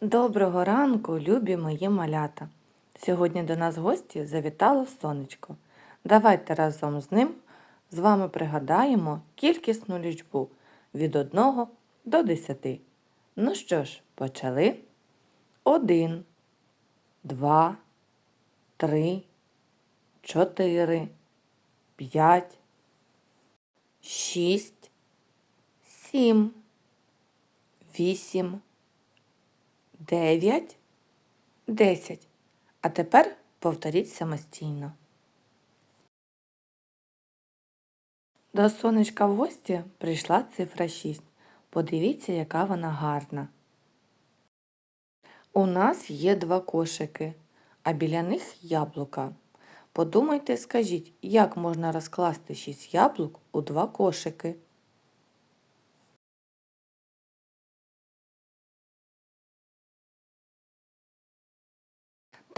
Доброго ранку, любі мої малята. Сьогодні до нас гості завітало сонечко. Давайте разом з ним з вами пригадаємо кількісну лічбу від 1 до 10. Ну що ж, почали? 1, 2, 3, 4, 5, 6, 7, 8, 9, 10. А тепер повторіть самостійно. До сонечка в гості прийшла цифра 6. Подивіться, яка вона гарна. У нас є два кошики, а біля них яблука. Подумайте, скажіть, як можна розкласти 6 яблук у два кошики?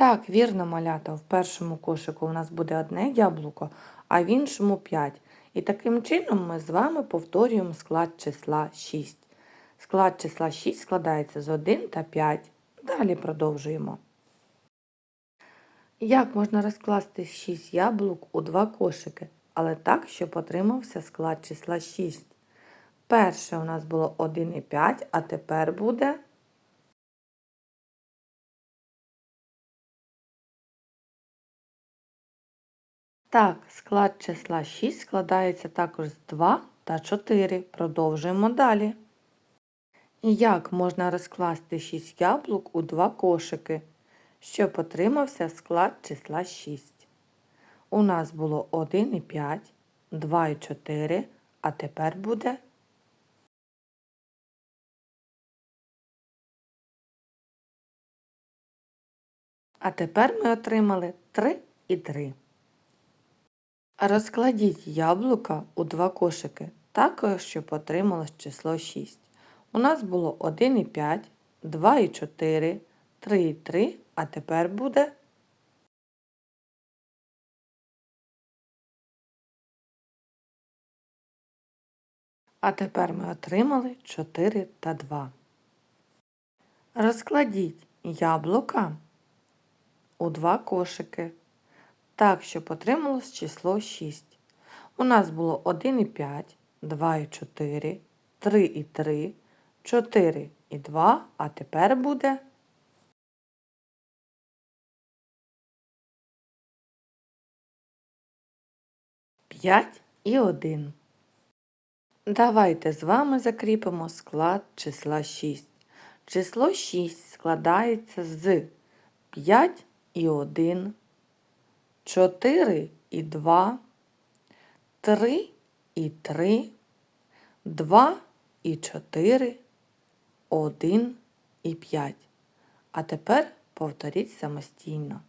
Так, вірно, малята, в першому кошику у нас буде одне яблуко, а в іншому 5. І таким чином ми з вами повторюємо склад числа 6. Склад числа 6 складається з 1 та 5. Далі продовжуємо. Як можна розкласти 6 яблук у два кошики, але так, щоб отримався склад числа 6? Перше у нас було 1 і 5, а тепер буде Так, склад числа 6 складається також з 2 та 4. Продовжуємо далі. Як можна розкласти 6 яблук у два кошики, щоб отримався склад числа 6? У нас було 1 і 5, 2 і 4, а тепер буде А тепер ми отримали 3 і 3. Розкладіть яблука у два кошики, так, щоб отрималось число 6. У нас було 1 і 5, 2 і 4, 3 і 3, а тепер буде А тепер ми отримали 4 та 2. Розкладіть яблука у два кошики так, щоб отрималось число 6. У нас було 1 і 5, 2 і 4, 3 і 3, 4 і 2, а тепер буде П'ять і 1. Давайте з вами закріпимо склад числа 6. Число 6 складається з 5 і 1, 4 і 2, 3 і 3, 2 і 4, 1 і 5. А тепер повторіть самостійно.